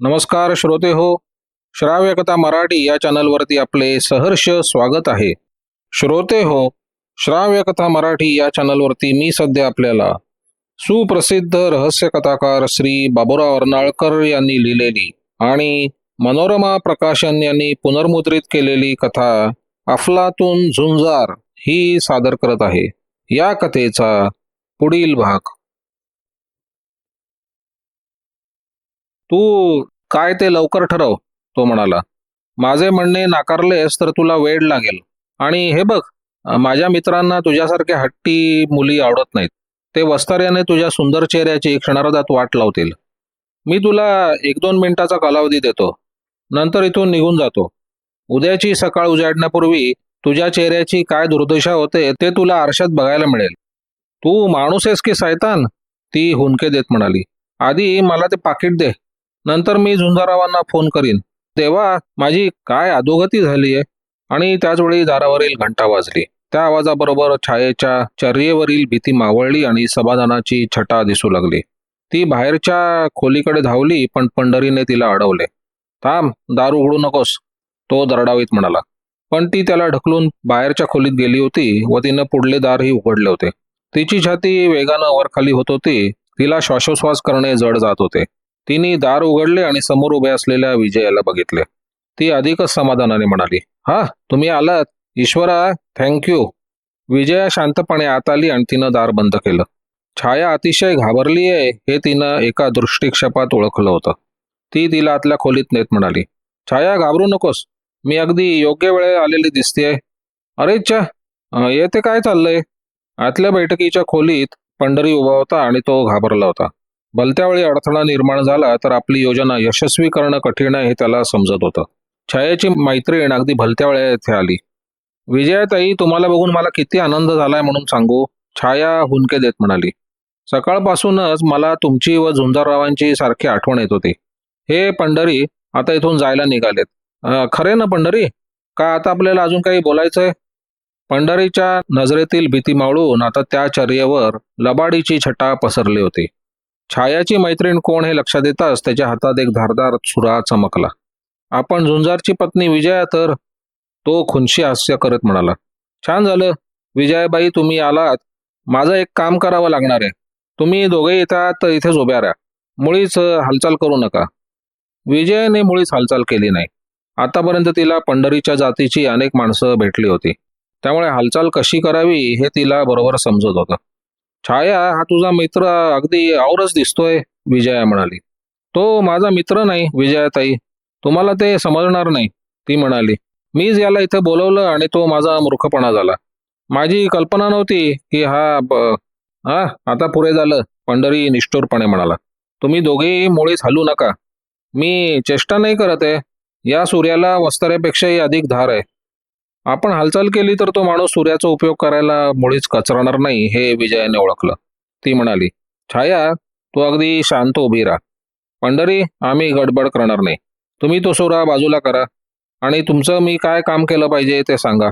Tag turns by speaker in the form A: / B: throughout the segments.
A: नमस्कार श्रोते हो श्राव्य कथा मराठी या चॅनलवरती आपले सहर्ष स्वागत आहे. श्रोते हो श्राव्य कथा मराठी या चॅनलवरती मी सध्या आपल्याला सुप्रसिद्ध रहस्य कथाकार श्री बाबुराव अर्नाळकर यांनी लिहिलेली आणि मनोरमा प्रकाशन यांनी पुनर्मुद्रित केलेली कथा अफलातून झुंजार ही सादर करत आहे. या कथेचा पुढील भाग तू काय ते लवकर ठरव तो म्हणाला. माझे म्हणणे नाकारलेस तर तुला वेळ लागेल. आणि हे बघ माझ्या मित्रांना तुझ्यासारख्या हट्टी मुली आवडत नाहीत. ते वस्तार्याने तुझ्या सुंदर चेहऱ्याची क्षणार्धात वाट लावतील. मी तुला एक दोन मिनिटाचा कालावधी देतो. नंतर इथून निघून जातो. उद्याची सकाळ उजाडण्यापूर्वी तुझ्या चेहऱ्याची काय दुर्दशा होते ते तुला आरशात बघायला मिळेल. तू माणूस आहेस की सैतान? ती हुंदके देत म्हणाली. आधी मला ते पाकिट दे. नंतर मी झुंजारावांना फोन करीन. तेव्हा माझी काय अधोगती झाली आहे? आणि त्याचवेळी दारावरील घंटा वाजली. त्या आवाजाबरोबर छायेच्या चर्येवरील भीती मावळली आणि समाधानाची छटा दिसू लागली. ती बाहेरच्या खोलीकडे धावली पण पंढरीने तिला अडवले. थांब दार उघडू नकोस तो दरडावीत म्हणाला. पण ती त्याला ढकलून बाहेरच्या खोलीत गेली होती व तिनं पुढले दारही उघडले होते. तिची छाती वेगानं वरखाली होत होती. तिला श्वासोश्वास करणे जड जात होते. तिने दार उघडले आणि समोर उभ्या असलेल्या विजयाला बघितले. ती अधिकच समाधानाने म्हणाली हा तुम्ही आलात. ईश्वरा थँक्यू विजया शांतपणे आत आली आणि तिनं दार बंद केलं. छाया अतिशय घाबरली आहे हे तिनं एका दृष्टिक्षेपात ओळखलं होतं. ती तिला आतल्या खोलीत नेत म्हणाली छाया घाबरू नकोस. मी अगदी योग्य वेळे आलेली दिसतेय. अरे च्या येते काय चाललंय? आतल्या बैठकीच्या खोलीत पंढरी उभा होता आणि तो घाबरला होता. भलत्या वेळी अडथळा निर्माण झाला तर आपली योजना यशस्वी करणं कठीण आहे हे त्याला समजत होतं. छायाची मैत्रीण अगदी भलत्या वेळा येथे आली. विजयाताई तुम्हाला बघून मला किती आनंद झालाय म्हणून सांगू? छाया हुंदके देत म्हणाली. सकाळपासूनच मला तुमची व झुंजाररावांची सारखी आठवण येत होती. हे पंढरी आता इथून जायला निघालेत. खरे ना पंढरी? का आता आपल्याला अजून काही बोलायचंय? पंढरीच्या नजरेतील भीती मावळून आता त्या चर्येवर लबाडीची छटा पसरली होती. छायाची मैत्रीण कोण हे लक्षात येताच त्याच्या हातात एक धारदार सुरा चमकला. आपण झुंजारची पत्नी विजया तर तो खुनशी हास्य करत म्हणाला छान झालं. विजयाबाई तुम्ही आलात. माझं एक काम करावं लागणार आहे. तुम्ही दोघे येतात तर इथेच उभ्या राहा. मुळीच हालचाल करू नका. विजयाने मुळीच हालचाल केली नाही. आतापर्यंत तिला पंढरीच्या जातीची अनेक माणसं भेटली होती. त्यामुळे हालचाल कशी करावी हे तिला बरोबर समजत होतं. छाया हा तुझा मित्र अगदी औरच दिसतोय विजया म्हणाली. तो माझा मित्र नाही विजयाताई. तुम्हाला ते समजणार नाही ती म्हणाली. मीच याला इथं बोलवलं आणि तो माझा मूर्खपणा झाला. माझी कल्पना नव्हती की हा ब- हा आता पुरे झालं पंढरी निष्ठुरपणे म्हणाला. तुम्ही दोघेही मुळीच हलू नका. मी चेष्टा नाही करत आहे. या सूर्याला वस्ताऱ्यापेक्षाही अधिक धार आहे. आपण हालचाल केली तर तो माणूस सूर्याचा उपयोग करायला मुळीच कचरणार नाही हे विजयाने ओळखलं. ती म्हणाली छाया तू अगदी शांत उभी राहा. पंढरी आम्ही गडबड करणार नाही. तुम्ही तो सोरा बाजूला करा आणि तुमचं मी काय काम केलं पाहिजे ते सांगा.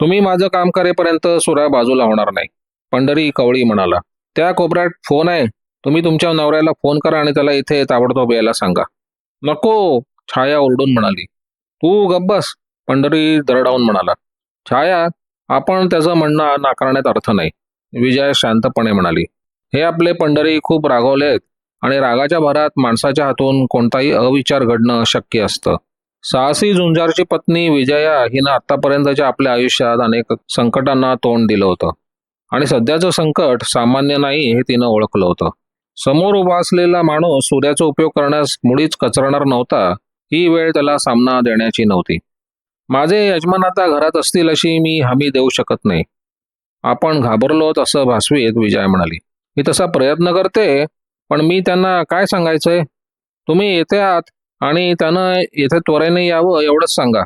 A: तुम्ही माझं काम करेपर्यंत सुरा बाजूला होणार नाही. पंढरी कवळी म्हणाला त्या कोपऱ्यात फोन आहे. तुम्ही तुमच्या नवऱ्याला फोन करा आणि त्याला इथे ताबडतोब यायला सांगा. नको छाया ओरडून म्हणाली. तू गब्बस पंढरी दरडावून म्हणाला छाया आपण त्याचं म्हणणं नाकारण्यात अर्थ नाही. विजय शांतपणे म्हणाली हे आपले पंढरी खूप रागवले आहेत आणि रागाच्या भरात माणसाच्या हातून कोणताही अविचार घडणं शक्य असतं. साहसी झुंजारची पत्नी विजया हिनं आतापर्यंतच्या आपल्या आयुष्यात अनेक संकटांना तोंड दिलं होतं आणि सध्याचं संकट सामान्य नाही हे तिनं ओळखलं होतं. समोर उभा असलेला माणूस सूर्याचा उपयोग करण्यास मुळीच कचरणार नव्हता ही वेळ त्याला सामना देण्याची नव्हती. माझे यजमान आता घरात असतील अशी मी हमी देऊ शकत नाही. आपण घाबरलोत असं भासवीत विजय म्हणाली. मी तसा प्रयत्न करते पण मी त्यांना काय सांगायचंय? तुम्ही येते आहात आणि त्यानं येथे त्वरेने यावं एवढंच सांगा.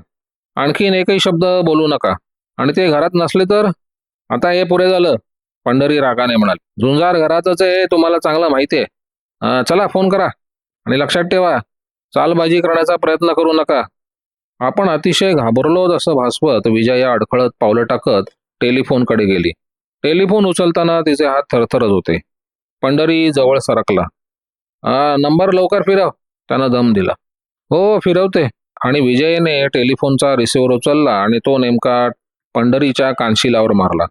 A: आणखीन एकही शब्द बोलू नका. आणि ते घरात नसले तर? आता हे पुरे झालं पंढरी रागाने म्हणाले. झुंजार घरातच आहे तुम्हाला चांगलं माहिती आहे. चला फोन करा. आणि लक्षात ठेवा चालबाजी करण्याचा प्रयत्न करू नका. आपण अतिशय घाबरलो असं भासवत विजया अडखळत पावलं टाकत टेलिफोनकडे गेली. टेलिफोन उचलताना तिचे हात थरथरत होते. पंढरी जवळ सरकला. "आ, नंबर लवकर फिरव त्यानं दम दिला. हो फिरवते. आणि विजयने टेलिफोनचा रिसिव्हर उचलला आणि तो नेमका पंढरीच्या कानशिलावर मारला.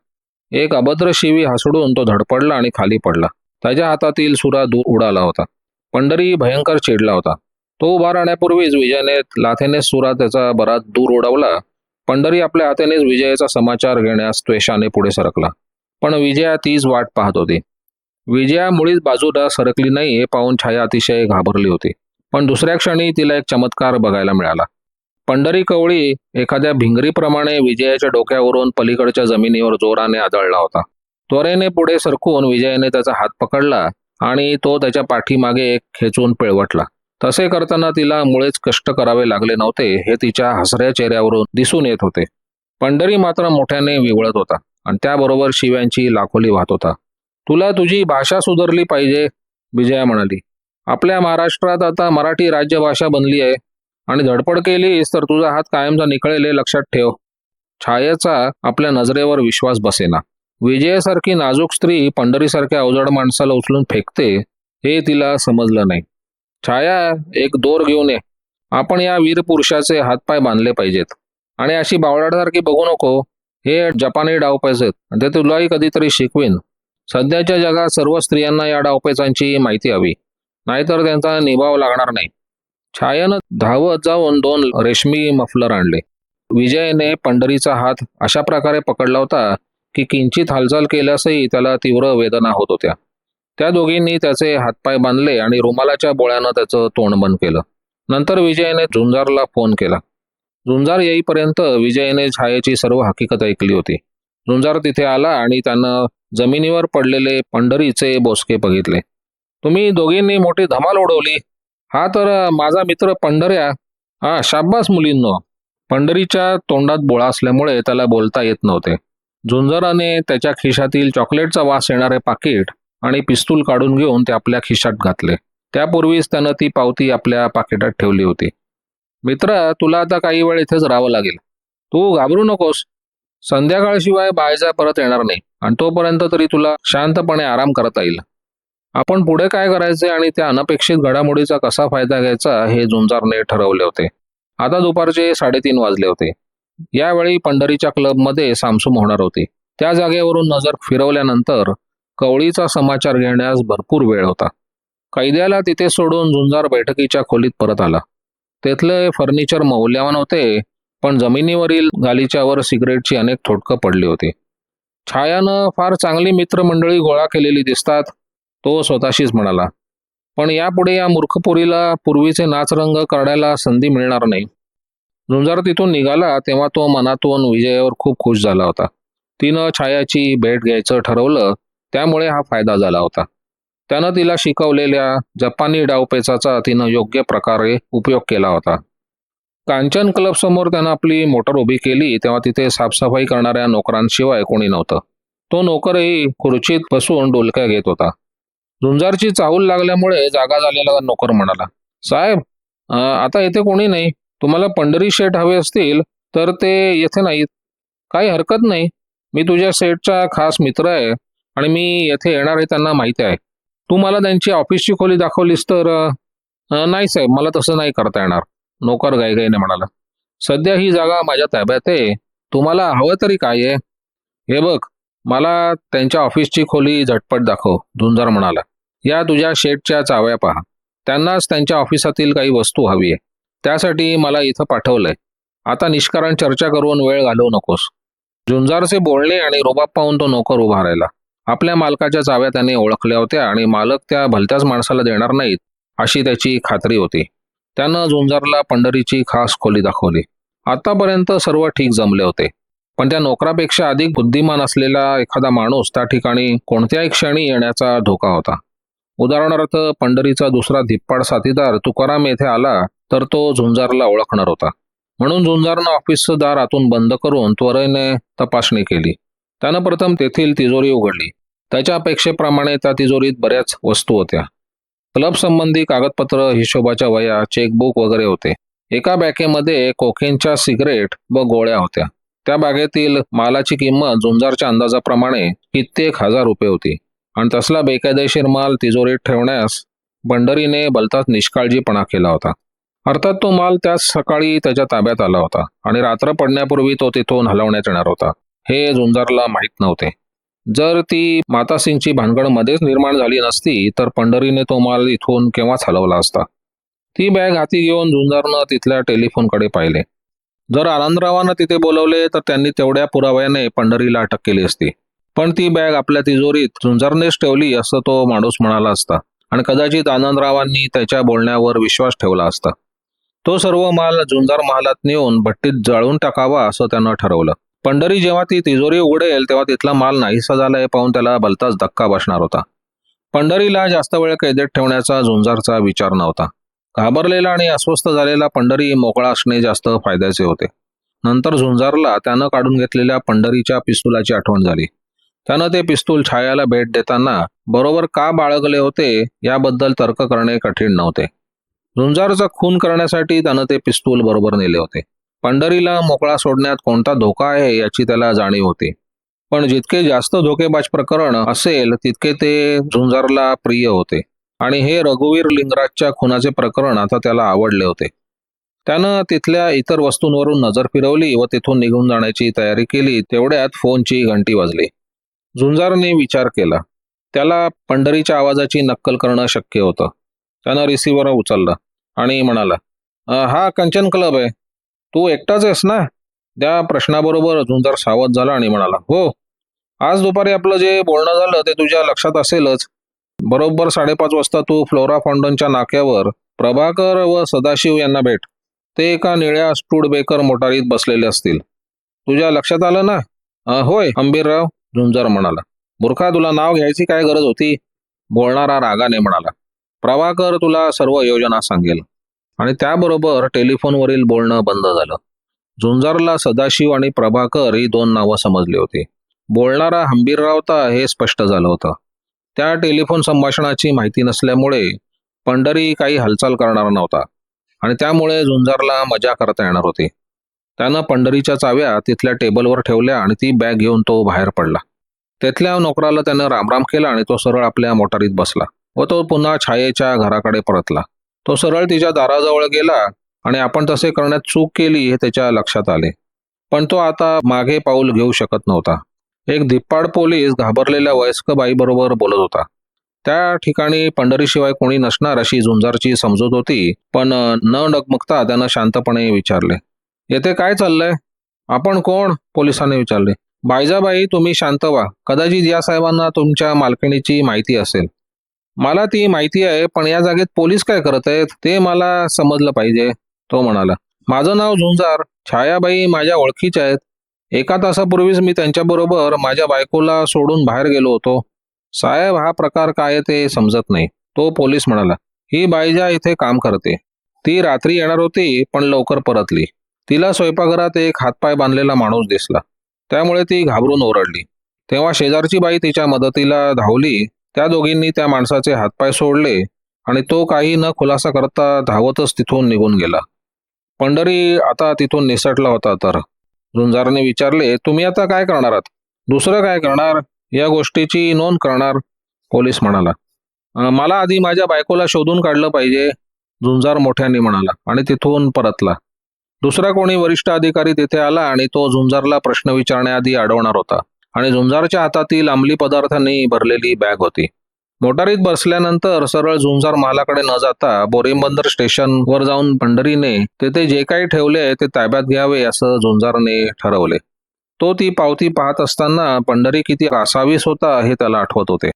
A: एक अभद्र शिवी हसडून तो धडपडला आणि खाली पडला. त्याच्या हातातील सुरा दूर उडाला होता. पंढरी भयंकर चिडला होता. तो उभा राहण्यापूर्वीच विजयने लाथेने सुरा त्याचा बराच दूर उडवला. पंढरी आपल्या हातानेच विजयाचा समाचार घेण्यास त्वेषाने पुढे सरकला. पण विजया तीच वाट पाहत होती. विजया मुळीच बाजूला सरकली नाही हे पाहून छाया अतिशय घाबरली होती. पण दुसऱ्या क्षणी तिला एक चमत्कार बघायला मिळाला. पंढरी कवळी एखाद्या भिंगरीप्रमाणे विजयाच्या डोक्यावरून पलीकडच्या जमिनीवर जोराने आदळला होता. त्वरेने पुढे सरकून विजयाने त्याचा हात पकडला आणि तो त्याच्या पाठीमागे खेचून पिळवटला. तसे करताना तिला मुळेच कष्ट करावे लागले नव्हते हे तिच्या हसऱ्या चेहऱ्यावरून दिसून येत होते. पंढरी मात्र मोठ्याने विवळत होता आणि त्याबरोबर शिव्यांची लाखोली वाहत होता. तुला तुझी भाषा सुधारली पाहिजे विजया म्हणाली. आपल्या महाराष्ट्रात आता मराठी राज्यभाषा बनली आहे आणि धडपड केलीस तर तुझा हात कायमचा निकळेले हे लक्षात ठेव. छायेचा आपल्या नजरेवर विश्वास बसेना. विजयासारखी नाजूक स्त्री पंढरीसारख्या अवजड माणसाला उचलून फेकते हे तिला समजलं नाही. छाया एक दोर घेऊन ये. आपण या वीर पुरुषाचे हातपाय बांधले पाहिजेत. आणि अशी बावळासारखी बघू नको. हे जपानी डावपेच आहेत. ते तुलाही कधीतरी शिकवीन. सध्याच्या जगात सर्व स्त्रियांना या डावपेचांची माहिती हवी. नाहीतर त्यांचा निभाव लागणार नाही. छायानं धावत जाऊन दोन रेशमी मफलर आणले. विजयने पंढरीचा हात अशा प्रकारे पकडला होता की किंचित हालचाल केल्यासही त्याला तीव्र वेदना होत होत्या. त्या दोघींनी त्याचे हातपाय बांधले आणि रुमालाच्या बोळ्यानं त्याचं तोंड बंद केलं. नंतर विजयने झुंजारला फोन केला. झुंजार येईपर्यंत विजयने छायेची सर्व हकीकत ऐकली होती. झुंजार तिथे आला आणि त्यानं जमिनीवर पडलेले पंढरीचे बोसके बघितले. तुम्ही दोघींनी मोठी धमाल उडवली. हा तर माझा मित्र पंढऱ्या. हा शाब्बास मुलींनो. पंढरीच्या तोंडात बोळा असल्यामुळे त्याला बोलता येत नव्हते. झुंजाराने त्याच्या खिशातील चॉकलेटचा वास येणारे पाकिट आणि पिस्तूल काढून घेऊन ते आपल्या खिशात घातले. त्यापूर्वीच त्यानं ती पावती आपल्या पाकिटात ठेवली होती. मित्र तुला आता काही वेळ इथेच राहावं लागेल. तू घाबरू नकोस. संध्याकाळशिवाय बायजा परत येणार नाही आणि तोपर्यंत तरी तुला शांतपणे आराम करता येईल. आपण पुढे काय करायचे आणि त्या अनपेक्षित घडामोडीचा कसा फायदा घ्यायचा हे झुंजारने ठरवले होते. आता दुपारचे साडेतीन वाजले होते. यावेळी पंढरीच्या क्लबमध्ये सामसूम होणार होती. त्या जागेवरून नजर फिरवल्यानंतर कवळीचा समाचार घेण्यास भरपूर वेळ होता. कैद्याला तिथे सोडून झुंजार बैठकीच्या खोलीत परत आला. तेथले फर्निचर मौल्यवान होते पण जमिनीवरील गालीच्यावर सिगरेटची अनेक ठोटकं पडली होती. छायानं फार चांगली मित्रमंडळी गोळा केलेली दिसतात तो स्वतःशीच म्हणाला. पण यापुढे या मूर्खपुरीला पूर्वीचे नाचरंग करण्याला संधी मिळणार नाही. झुंजार तिथून निघाला तेव्हा तो मनातून विजयावर खूप खुश झाला होता. तिनं छायाची भेट घ्यायचं ठरवलं त्यामुळे हा फायदा झाला होता. त्यानं तिला शिकवलेल्या जपानी डावपेचाचा तिनं योग्य प्रकारे उपयोग केला होता. कांचन क्लब समोर त्यानं आपली मोटर उभी केली तेव्हा तिथे साफसफाई करणाऱ्या नोकरांशिवाय कोणी नव्हतं. तो नोकरही खुर्चीत बसून डोलक्या घेत होता. झुंजारची चाहूल लागल्यामुळे जागा झालेला नोकर म्हणाला साहेब आता येथे कोणी नाही. तुम्हाला पंढरी शेट हवे असतील तर ते येथे नाहीत. काही हरकत नाही. मी तुझ्या सेटचा खास मित्र आहे. आणि मी येथे येणार आहे त्यांना माहिती आहे. तू मला त्यांची ऑफिसची खोली दाखवलीस तर नाही साहेब मला तसं नाही करता येणार. नोकर गायगाईने म्हणाला. सध्या ही जागा माझ्या ताब्यात आहे. तुम्हाला हवं तरी काय आहे? हे बघ मला त्यांच्या ऑफिसची खोली झटपट दाखव झुंजार म्हणाला. या तुझ्या शेटच्या चाव्या पहा. त्यांनाच त्यांच्या ऑफिसातील काही वस्तू हवी आहे. त्यासाठी मला इथं पाठवलंय. आता निष्कारण चर्चा करून वेळ घालवू नकोस. झुंजारचे बोलणे आणि रोबाब पाहून तो नोकर उभा राहिला. आपल्या मालकाच्या चाव्या त्याने ओळखल्या होत्या आणि मालक त्या भलत्याच माणसाला देणार नाहीत अशी त्याची खात्री होती. त्यानं झुंजारला पंढरीची खास खोली दाखवली. आतापर्यंत सर्व ठीक जमले होते. पण त्या नोकरापेक्षा अधिक बुद्धिमान असलेला एखादा माणूस त्या ठिकाणी कोणत्याही क्षणी येण्याचा धोका होता. उदाहरणार्थ पंढरीचा दुसरा धिप्पाड साथीदार तुकाराम येथे आला तर तो झुंजारला ओळखणार होता. म्हणून झुंजारनं ऑफिसचं दार आतून बंद करून त्वरेने तपासणी केली. त्यानं प्रथम तेथील तिजोरी उघडली. त्याच्या अपेक्षेप्रमाणे त्या तिजोरीत बऱ्याच वस्तू होत्या. क्लब संबंधी कागदपत्र हिशोबाच्या वया चेकबुक वगैरे होते. एका बॅगेमध्ये कोकेनच्या सिगरेट व गोळ्या होत्या. त्या बागेतील मालाची किंमत झुंजारच्या अंदाजाप्रमाणे कित्येक हजार रुपये होती. आणि तसला बेकायदेशीर माल तिजोरीत ठेवण्यास भंडरीने बलताच निष्काळजीपणा केला होता. अर्थात तो माल त्याच सकाळी त्याच्या ताब्यात आला होता आणि रात्र पडण्यापूर्वी तो तिथून हलवण्यात येणार होता. हे झुंजारला माहीत नव्हते. जर ती मातासिंगची भानगड मध्येच निर्माण झाली नसती तर पंढरीने तो माल इथून केव्हाच हलवला असता? ती बॅग हाती घेऊन झुंजारनं तिथल्या टेलिफोनकडे पाहिले. जर आनंदरावांना तिथे बोलवले तर त्यांनी तेवढ्या पुराव्याने पंढरीला अटक केली असती. पण ती बॅग आपल्या तिजोरीत झुंजारनेच ठेवली असं तो माणूस म्हणाला असता. आणि कदाचित आनंदरावांनी त्याच्या बोलण्यावर विश्वास ठेवला असता. तो सर्व माल झुंजार महालात नेऊन भट्टीत जाळून टाकावा असं त्यानं ठरवलं. पंढरी जेव्हा ती तिजोरी उघडेल तेव्हा तिथला माल नाहीसा झाला हे पाहून त्याला भलताच धक्का बसणार होता. पंढरीला जास्त वेळ कैदेत ठेवण्याचा झुंजारचा विचार नव्हता. घाबरलेला आणि अस्वस्थ झालेला पंढरी मोकळा असणे जास्त फायद्याचे होते. नंतर झुंजारला त्यानं काढून घेतलेल्या पंढरीच्या पिस्तुलाची आठवण झाली. त्यानं ते पिस्तूल छायाला भेट देताना बरोबर का बाळगले होते? याबद्दल तर्क करणे कठीण नव्हते. झुंजारचा खून करण्यासाठी त्यानं ते पिस्तूल बरोबर नेले होते. पंढरीला मोकळा सोडण्यात कोणता धोका आहे याची त्याला जाणीव होती. पण जितके जास्त धोकेबाज प्रकरण असेल तितके ते झुंजारला प्रिय होते. आणि हे रघुवीर लिंगराजच्या खुनाचे प्रकरण आता त्याला आवडले होते. त्यानं तिथल्या इतर वस्तूंवरून नजर फिरवली व तिथून निघून जाण्याची तयारी केली तेवढ्यात फोनची घंटी वाजली. झुंजारने विचार केला. त्याला पंढरीच्या आवाजाची नक्कल करणं शक्य होतं. त्यानं रिसिव्हर उचलला आणि म्हणाला हा कंचन क्लब आहे. तू एकटाच आहेस ना? त्या प्रश्नाबरोबर झुंजार सावध झाला आणि म्हणाला हो. आज दुपारी आपलं जे बोलणं झालं ते तुझ्या लक्षात असेलच. बरोबर साडेपाच वाजता तू फ्लोरा फाउंडनच्या नाक्यावर प्रभाकर व सदाशिव यांना भेट. ते एका निळ्या स्टूडबेकर मोटारीत बसलेले असतील. तुझ्या लक्षात आलं ना? होय अंबीरराव झुंजार म्हणाला. बुरखा तुला नाव घ्यायची काय गरज होती? बोलणारा रागाने म्हणाला. प्रभाकर तुला सर्व योजना सांगेल. आणि त्याबरोबर टेलिफोनवरील बोलणं बंद झालं. झुंजारला सदाशिव आणि प्रभाकर ही दोन नावं समजली होती. बोलणारा हंबीरराव हे स्पष्ट झालं होतं. त्या टेलिफोन संभाषणाची माहिती नसल्यामुळे पंढरी काही हालचाल करणार नव्हता. आणि त्यामुळे झुंजारला मजा करता येणार होती. त्यानं पंढरीच्या चाव्या तिथल्या टेबलवर ठेवल्या आणि ती बॅग घेऊन तो बाहेर पडला. तिथल्या नोकराला त्यानं रामराम केला आणि तो सरळ आपल्या मोटारीत बसला व तो पुन्हा छायेच्या घराकडे परतला. तो सरळ तिच्या दाराजवळ गेला आणि आपण तसे करण्यात चूक केली हे त्याच्या लक्षात आले. पण तो आता मागे पाऊल घेऊ शकत नव्हता. एक धिप्पाड पोलीस घाबरलेल्या वयस्क बाईबरोबर बोलत होता. त्या ठिकाणी पंढरीशिवाय कोणी नसणार अशी झुंजारची समजूत होती पण न डगमगता त्यानं शांतपणे विचारले येथे काय चाललंय? आपण कोण? पोलिसांनी विचारले बायजाबाई तुम्ही शांत व्हा. कदाचित या साहेबांना तुमच्या मालकिणीची माहिती असेल. मला ती माहिती आहे पण या जागेत पोलीस काय करत आहेत ते मला समजलं पाहिजे तो म्हणाला. माझं नाव झुंजार छायाबाई माझ्या ओळखीच्या आहेत. एका तासापूर्वीच मी त्यांच्याबरोबर माझ्या बायकोला सोडून बाहेर गेलो होतो. साहेब हा प्रकार काय आहे ते समजत नाही तो पोलीस म्हणाला. ही बायजा इथे काम करते ती रात्री येणार होती पण लवकर परतली. तिला स्वयंपाकघरात एक हातपाय बांधलेला माणूस दिसला. त्यामुळे ती घाबरून ओरडली. तेव्हा शेजारची बाई तिच्या मदतीला धावली त्या दोघींनी त्या माणसाचे हातपाय सोडले आणि तो काही न खुलासा करता धावतच तिथून निघून गेला. पंढरी आता तिथून निसटला होता तर. झुंजारने विचारले तुम्ही आता काय करणार आहात? दुसरं काय करणार? या गोष्टीची नोंद करणार? पोलीस म्हणाला मला आधी माझ्या बायकोला शोधून काढलं पाहिजे झुंजार मोठ्याने म्हणाला आणि तिथून परतला. दुसरा कोणी वरिष्ठ अधिकारी तिथे आला आणि तो झुंजारला प्रश्न विचारण्याआधी अडवणार होता. आणि झुंजारच्या हातातील अंमली पदार्थांनी भरलेली बॅग होती. मोटारीत बसल्यानंतर सरळ झुंजार महालाकडे न जाता बोरीबंदर स्टेशन वर जाऊन पंढरीने तेथे जे काही ठेवले ते ताब्यात घ्यावे असं झुंजारने ठरवले. तो ती पावती पाहत असताना पंढरी किती रासावीस होता हे त्याला आठवत होते.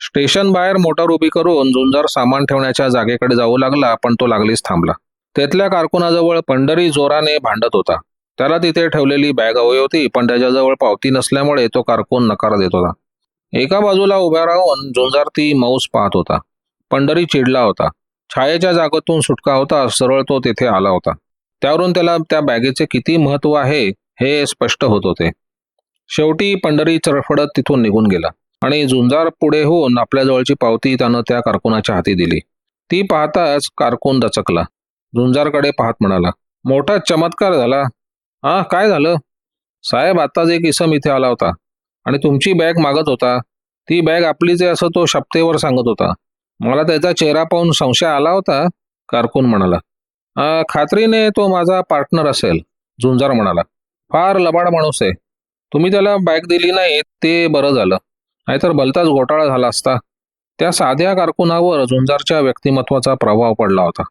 A: स्टेशन बाहेर मोटार उभी करून झुंजार सामान ठेवण्याच्या जागेकडे जाऊ लागला पण तो लागलीच थांबला. तेथल्या कारकुनाजवळ पंढरी जोराने भांडत होता. त्याला तिथे ठेवलेली बॅग हवी होती पण त्याच्याजवळ पावती नसल्यामुळे तो कारकून नकार देत होता. एका बाजूला उभ्या राहून झुंजार ती मौस पाहत होता. पंढरी चिडला होता. छायेच्या जागेतून सुटका होता सरळ तो तिथे आला होता. त्यावरून त्याला त्या बॅगेचे किती महत्त्व आहे हे स्पष्ट होत होते. शेवटी पंढरी चरफडत तिथून निघून गेला आणि झुंजार पुढे होऊन आपल्या जवळची पावती त्यानं त्या कारकुनाच्या हाती दिली. ती पाहताच कारकून दचकला. झुंजारकडे पाहत म्हणाला मोठा चमत्कार झाला. हा काय झालं? साहेब आत्ताच एक इसम इथे आला होता आणि तुमची बॅग मागत होता. ती बॅग आपलीच आहे असं तो शपतेवर सांगत होता. मला त्याचा चेहरा पाहून संशय आला होता कारकून म्हणाला. खात्रीने तो माझा पार्टनर असेल झुंजार म्हणाला. फार लबाड माणूस आहे. तुम्ही त्याला बॅग दिली नाही ते बरं झालं. नाहीतर भलताच घोटाळा झाला असता. त्या साध्या कारकुनावर झुंजारच्या व्यक्तिमत्वाचा प्रभाव पडला होता.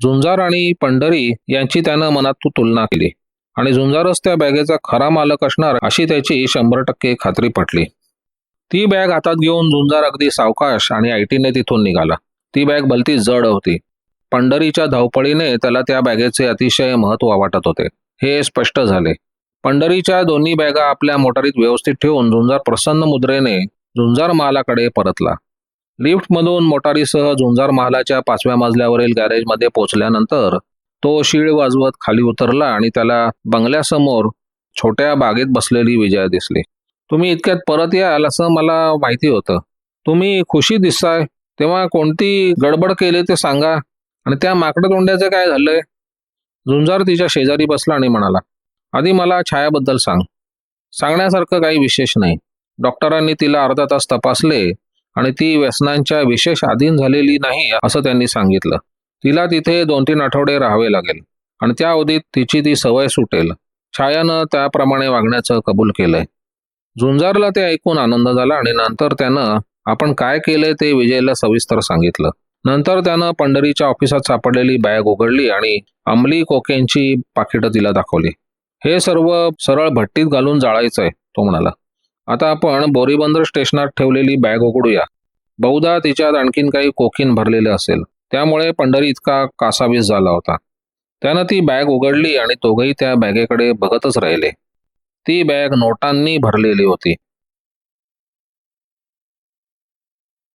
A: झुंजार आणि पंढरी यांची त्यानं मनात तुलना केली. आणि झुंजारच त्या बॅगेचा खरा मालक असणार अशी त्याची शंभर टक्के खात्री पटली. ती बॅग हातात घेऊन झुंजार अगदी सावकाश आणि आयटीने तिथून निघाला. ती बॅग भलती जड होती. पंढरीच्या धावपळीने त्याला त्या बॅगेचे अतिशय महत्त्व वाटत होते. हे स्पष्ट झाले. पंढरीच्या दोन्ही बॅगा आपल्या मोटारीत व्यवस्थित ठेवून झुंजार प्रसन्न मुद्रेने झुंजार महालाकडे परतला. लिफ्टमधून मोटारीसह झुंजार महालाच्या पाचव्या मजल्यावरील गॅरेजमध्ये पोहोचल्यानंतर तो शीळ वाजवत खाली उतरला आणि त्याला बंगल्यासमोर छोट्या बागेत बसलेली विजया दिसली. तुम्ही इतक्यात परत याल असं मला माहिती होतं. तुम्ही खुशी दिसताय. तेव्हा कोणती गडबड केली ते सांगा. आणि त्या माकडं तोंड्याचं काय झालंय? झुंजार तिच्या शेजारी बसला आणि म्हणाला आधी मला छायाबद्दल सांग. सांगण्यासारखं काही विशेष नाही. डॉक्टरांनी तिला अर्धा तास तपासले आणि ती व्यसनांच्या विशेष अधीन झालेली नाही असं त्यांनी सांगितलं. तिला तिथे दोन तीन आठवडे राहावे लागेल. आणि त्या अवधीत तिची ती सवय सुटेल. छायानं त्याप्रमाणे वागण्याचं कबूल केलंय. झुंजारला ते ऐकून आनंद झाला आणि नंतर त्यानं आपण काय केलंय ते विजयला सविस्तर सांगितलं. नंतर त्यानं पंढरीच्या ऑफिसात सापडलेली बॅग उघडली आणि अंमली कोकेनची पाकिटं तिला दाखवली. हे सर्व सरळ भट्टीत घालून जाळायचंय तो म्हणाला. आता आपण बोरीबंदर स्टेशनात ठेवलेली बॅग उघडूया. बहुधा तिच्यात आणखीन काही कोकीन भरलेले असेल. त्यामुळे पंढरी इतका कासावीस झाला होता. त्यानं ती बॅग उघडली आणि दोघंही त्या बॅगेकडे बघतच राहिले. ती बॅग नोटांनी भरलेली होती.